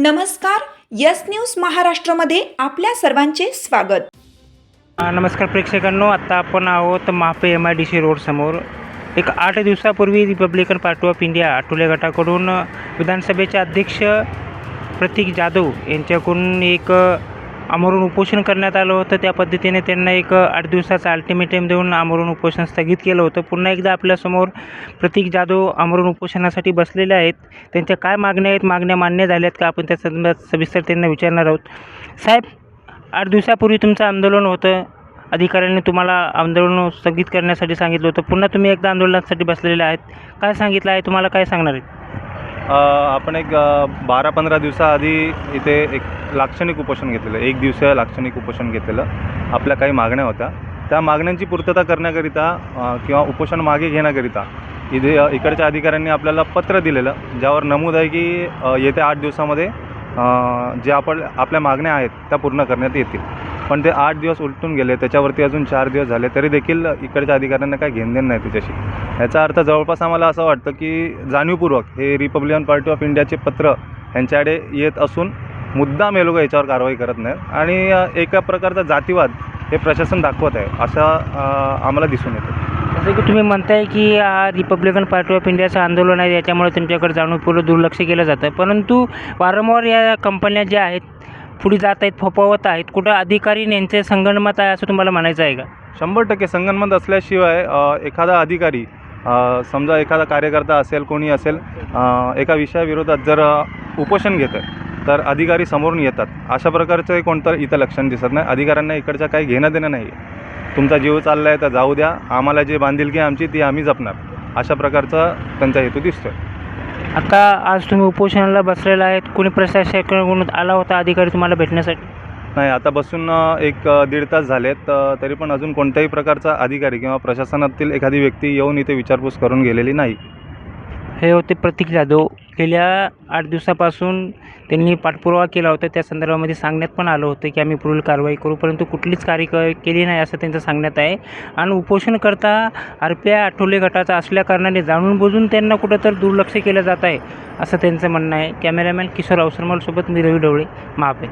नमस्कार yes news महाराष्ट्रामध्ये आपल्या सर्वांचे स्वागत. नमस्कार प्रेक्षकांनो आत्ता आपण आहोत मापे एम आय डी सी रोडसमोर एक आठ दिवसापूर्वी Republican Party of India Athawale गटाकडून विधानसभेचे अध्यक्ष प्रतीक जाधव यांच्याकडून एक आमरण उपोषण करण्यात आलं होतं. त्या पद्धतीने त्यांना एक आठ दिवसाचा अल्टिमेटम देऊन आमरण उपोषण स्थगित केलं होतं. पुन्हा एकदा आपल्यासमोर प्रतीक जाधव आमरण उपोषणासाठी बसलेले आहेत. त्यांच्या काय मागण्या आहेत? मागण्या मान्य झाल्यात का? आपण त्या संदर्भात सविस्तर त्यांना विचारणार आहोत. साहेब आठ दिवसापूर्वी तुमचं आंदोलन होतं. अधिकाऱ्यांनी तुम्हाला आंदोलन स्थगित करण्यासाठी सांगितलं होतं. पुन्हा तुम्ही एकदा आंदोलनासाठी बसलेले आहेत. काय सांगितलं आहे? तुम्हाला काय सांगणार आहेत? आपण एक बारा पंधरा दिवसाआधी इथे एक लाक्षणिक उपोषण घेतलेलं एक दिवसीय लाक्षणिक उपोषण घेतलेलं आपल्या काही मागण्या होत्या. त्या मागण्यांची पूर्तता करण्याकरिता किंवा उपोषण मागे घेण्याकरिता इथे इकडच्या अधिकाऱ्यांनी आपल्याला पत्र दिलेलं ज्यावर नमूद आहे की येत्या आठ दिवसामध्ये जे आपण आपल्या मागण्या आहेत त्या पूर्ण करण्यात येतील. पण ते आठ दिवस उलटून गेले त्याच्यावरती अजून चार दिवस झाले तरी देखील इकडच्या अधिकाऱ्यांना काही घेणदेण नाही त्याच्याशी. याचा अर्थ जवळपास आम्हाला असं वाटतं की जाणीवपूर्वक हे रिपब्लिकन पार्टी ऑफ इंडियाचे पत्र यांच्याकडे येत असून मुद्दाम हे लोक याच्यावर कारवाई करत नाहीत. आणि एका प्रकारचा जातीवाद हे प्रशासन दाखवत आहे असं आम्हाला दिसून येतं. जसं की तुम्ही म्हणताय की हा रिपब्लिकन पार्टी ऑफ इंडियाचं आंदोलन आहे याच्यामुळे तुमच्याकडे जाणूनपूर्वक दुर्लक्ष केलं जातं. परंतु वारंवार या कंपन्या ज्या आहेत पुढे जात आहेत फोपावत आहेत कुठं अधिकारी यांचे संगणमत आहे असं तुम्हाला म्हणायचं आहे का? शंभर टक्के संगणमत असल्याशिवाय एखादा अधिकारी समजा एखादा कार्यकर्ता असेल कोणी असेल एका विषयाविरोधात जर उपोषण उपोषण घेतं तर अधिकारी समोरून येतात. अशा प्रकारचं कोणतं इथं लक्षण दिसत नाही. अधिकाऱ्यांना इकडचं काही घेणं देणं नाही आहे तुमचा जीव चालला आहे तर जाऊ द्या. आम्हाला जे बांधिलकी आमची ती आम्ही जपणार. अशा प्रकारचा त्यांचा हेतू दिसतोय. आता आज तुम्ही उपोषणाला बसलेला आहेत. कोणी प्रशासकाकडून आला होता? अधिकारी तुम्हाला भेटण्यासाठी? नाही आता बसून एक दीड तास झालेत. तरी पण अजून कोणत्याही प्रकारचा अधिकारी किंवा प्रशासनातील एखादी व्यक्ती येऊन इथे विचारपूस करून गेलेली नाही. हे होते प्रतीक जाधव गेल्या आठ दिवसापासून त्यांनी पाठपुरावा केला होता. त्या संदर्भामध्ये सांगण्यात पण आलं होतं की आम्ही पुढील कारवाई करू परंतु कुठलीच कार्य क केली नाही असं त्यांचं सांगण्यात आहे. आणि उपोषणकर्ता आर आठवले गटाचा असल्याकारणाने जाणून बुजून त्यांना कुठं तर दुर्लक्ष केलं जात आहे असं त्यांचं म्हणणं आहे. कॅमेरामॅन किशोर अवसरमलसोबत मी रवी ढवळे महापे